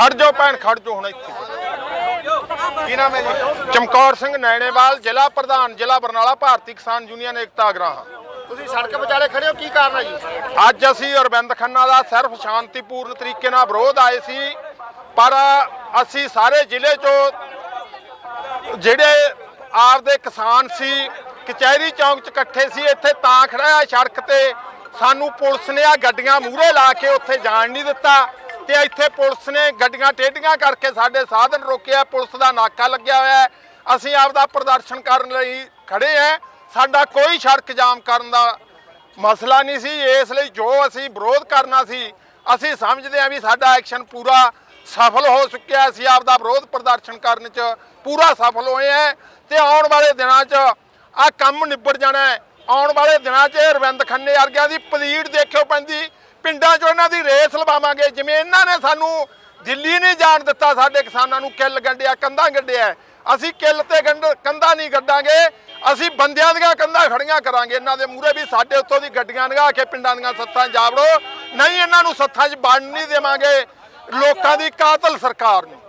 ਖੜ ਜਾਓ ਭੈਣ ਖੜ ਜਾਓ ਹੁਣ ਇੱਥੇ। ਕੀ ਨਾਮ ਹੈ ਜੀ? ਚਮਕੌਰ ਸਿੰਘ ਨੈਣੇਵਾਲ ਜ਼ਿਲ੍ਹਾ ਪ੍ਰਧਾਨ ਜ਼ਿਲ੍ਹਾ ਬਰਨਾਲਾ ਭਾਰਤੀ ਕਿਸਾਨ ਯੂਨੀਅਨ ਏਕਤਾ ਅਗਰਾਹਾਂ ਤੁਸੀਂ ਸੜਕ ਵਿਚਾਲੇ ਖੜੇ ਹੋ ਕੀ ਕਾਰਨ ਹੈ ਜੀ? ਅੱਜ ਅਸੀਂ ਅਰਵਿੰਦ ਖੰਨਾ ਦਾ ਸਿਰਫ ਸ਼ਾਂਤੀਪੂਰਨ ਤਰੀਕੇ ਨਾਲ ਵਿਰੋਧ ਆਏ ਸੀ ਪਰ ਅਸੀਂ ਸਾਰੇ ਜ਼ਿਲ੍ਹੇ ਚੋਂ ਜਿਹੜੇ ਆਪਦੇ ਕਿਸਾਨ ਸੀ ਕਚਹਿਰੀ ਚੌਂਕ 'ਚ ਇਕੱਠੇ ਸੀ ਇੱਥੇ ਤਾਂ ਖੜਾ ਆ ਸੜਕ ਤੇ। ਸਾਨੂੰ ਪੁਲਿਸ ਨੇ ਆ ਗੱਡੀਆਂ ਮੂਹਰੇ ਲਾ ਕੇ ਉੱਥੇ ਜਾਣ ਨਹੀਂ ਦਿੱਤਾ। ਤੇ ਇੱਥੇ ਪੁਲਿਸ ਨੇ ਗੱਡੀਆਂ ਟੇਢੀਆਂ ਕਰਕੇ ਸਾਡੇ ਸਾਧਨ ਰੋਕਿਆ ਪੁਲਿਸ ਦਾ ਨਾਕਾ ਲੱਗਿਆ ਹੋਇਆ ਹੈ। ਅਸੀਂ ਆਪਦਾ ਪ੍ਰਦਰਸ਼ਨ ਕਰਨ ਲਈ ਖੜੇ ਆ ਸਾਡਾ ਕੋਈ ਸੜਕ ਜਾਮ ਕਰਨ ਦਾ ਮਸਲਾ ਨਹੀਂ ਸੀ। ਇਸ ਲਈ ਜੋ ਅਸੀਂ ਵਿਰੋਧ ਕਰਨਾ ਸੀ, ਅਸੀਂ ਸਮਝਦੇ ਹਾਂ ਵੀ ਸਾਡਾ ਐਕਸ਼ਨ ਪੂਰਾ ਸਫਲ ਹੋ ਚੁੱਕਿਆ ਅਸੀਂ ਆਪਦਾ ਵਿਰੋਧ ਪ੍ਰਦਰਸ਼ਨ ਕਰਨ 'ਚ ਪੂਰਾ ਸਫਲ ਹੋਏ ਹਾਂ। ਤੇ ਆਉਣ ਵਾਲੇ ਦਿਨਾਂ 'ਚ ਆ ਕੰਮ ਨਿਬੜ ਜਾਣਾ ਆਉਣ ਵਾਲੇ ਦਿਨਾਂ 'ਚ ਰਵਿੰਦ ਖੰਨੇ ਵਰਗਿਆਂ ਦੀ ਪਲੀੜ ਦੇਖਿਓ ਪੈਂਦੀ। ਪਿੰਡਾਂ 'ਚ ਇਹਨਾਂ ਦੀ ਰੇਸ ਲਵਾਵਾਂਗੇ। ਜਿਵੇਂ ਇਹਨਾਂ ਨੇ ਸਾਨੂੰ ਦਿੱਲੀ ਨਹੀਂ ਜਾਣ ਦਿੱਤਾ, ਸਾਡੇ ਕਿਸਾਨਾਂ ਨੂੰ ਕਿੱਲ ਗੰਡਿਆ ਕੰਧਾਂ ਗੱਡਿਆ ਅਸੀਂ ਕਿੱਲ ਤੇ ਗੰਢ, ਕੰਧਾਂ ਨਹੀਂ ਗੱਡਾਂਗੇ ਅਸੀਂ ਬੰਦਿਆਂ ਦੀਆਂ ਕੰਧਾਂ ਖੜੀਆਂ ਕਰਾਂਗੇ। ਇਹਨਾਂ ਦੇ ਮੂਹਰੇ ਵੀ ਸਾਡੇ ਉੱਤੋਂ ਦੀ ਗੱਡੀਆਂ ਲਗਾ ਕੇ ਪਿੰਡਾਂ ਦੀਆਂ ਸੱਥਾਂ 'ਚ ਜਾ ਵੜੋ ਨਹੀਂ ਇਹਨਾਂ ਨੂੰ ਸੱਥਾਂ 'ਚ ਵੜਨ ਨਹੀਂ ਦੇਵਾਂਗੇ। ਲੋਕਾਂ ਦੀ ਕਾਤਲ ਸਰਕਾਰ ਨੂੰ।